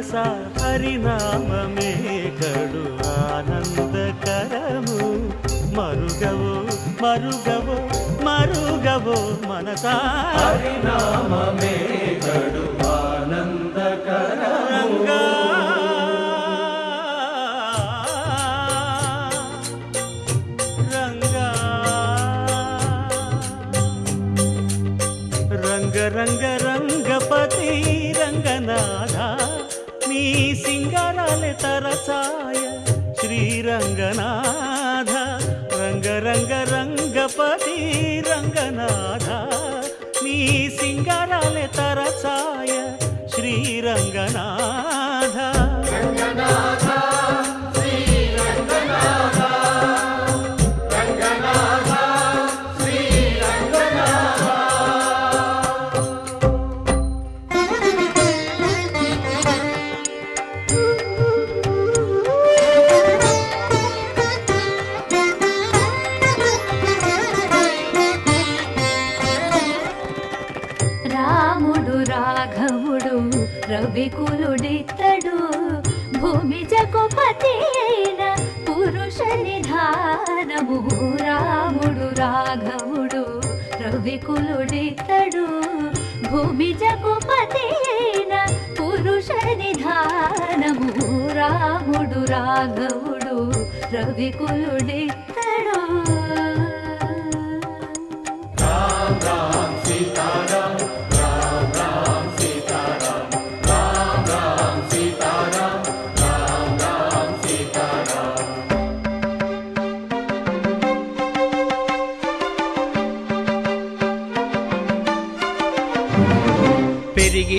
మనస హరినామమే కడు ఆనందకరము మరుగవు మరుగవు మరుగవు మనసా హరినామమే కడు ఆనందకరము నీ సింగారాలే తరచాయ. శ్రీరంగనాథ రంగ రంగ రంగపతి రంగనాథ. నీ సింగారాలే తరచాయ. శ్రీరంగనాథ. ఎత్తడు భూమి జగుపతి అయిన పురుష నిధానము. రాముడు రాఘవుడు రవికులుడితడు భూమి జగుపతి అయిన పురుష నిధానము. రాముడు రాఘవుడు రవికులుడితడు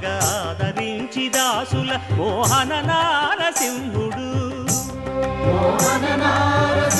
దైవారగా ఆదరించి దాసుల మోహన నారసింహుడు. మోహన నారసింహుడు.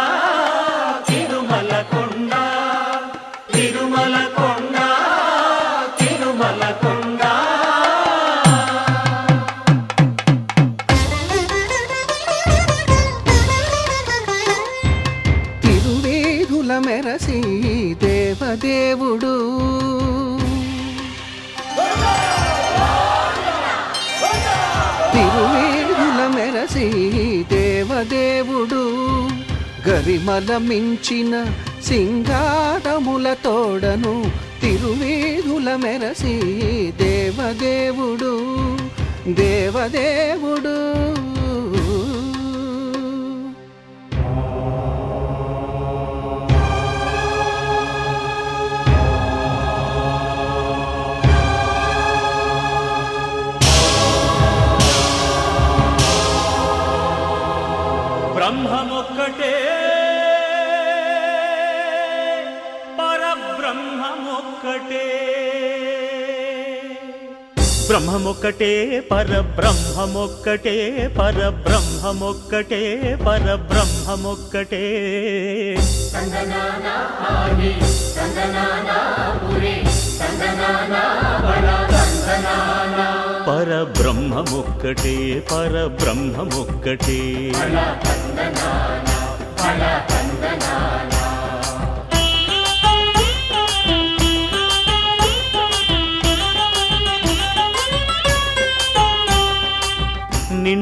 మెరసి దేవదేవుడు. తిరువేదుల మెరసి దేవదేవుడు. గరిమల మించిన సింగారముల తోడను తిరువేధుల మెరసి దేవదేవుడు. దేవదేవుడు. బ్రహ్మమొక్కటే పరబ్రహ్మమొక్కటే పరబ్రహ్మమొక్కటే పరబ్రహ్మమొక్కటే. పరబ్రహ్మమొక్కటే పరబ్రహ్మమొక్కటే.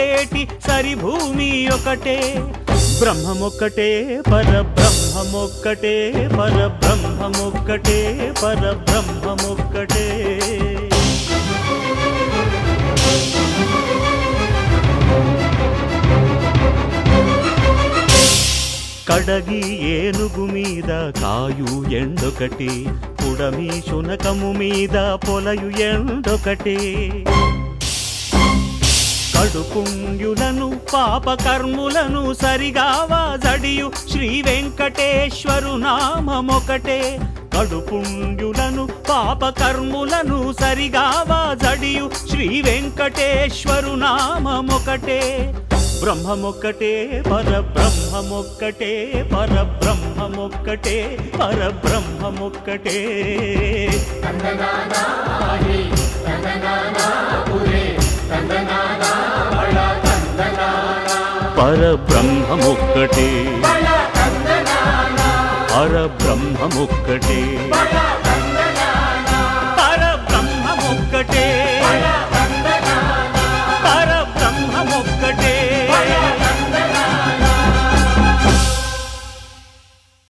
ఒకటేటి సరి భూమి ఒకటే? బ్రహ్మమొక్కటే పర బ్రహ్మమొక్కటే పర బ్రహ్మమొక్కటే పర బ్రహ్మమొక్కటే కడగి ఏనుగు మీద కాయు ఎండొకటి పుడమి శునకము మీద పొలయు ఎండొకటి. కడుపుంగులను పాపకర్ములను సరిగావా జడియు. శ్రీ వెంకటేశ్వరు నామమొకటే. కడుపుంగులను పాపకర్ములను సరిగావా జడియు. శ్రీ వెంకటేశ్వరు నామమొకటే. బ్రహ్మమొక్కటే పరబ్రహ్మమొక్కటే పరబ్రహ్మమొక్కటే పరబ్రహ్మమొక్కటే. పరబ్రహ్మముక్కటే. పరబ్రహ్మముక్కటే. పరబ్రహ్మముక్కటే.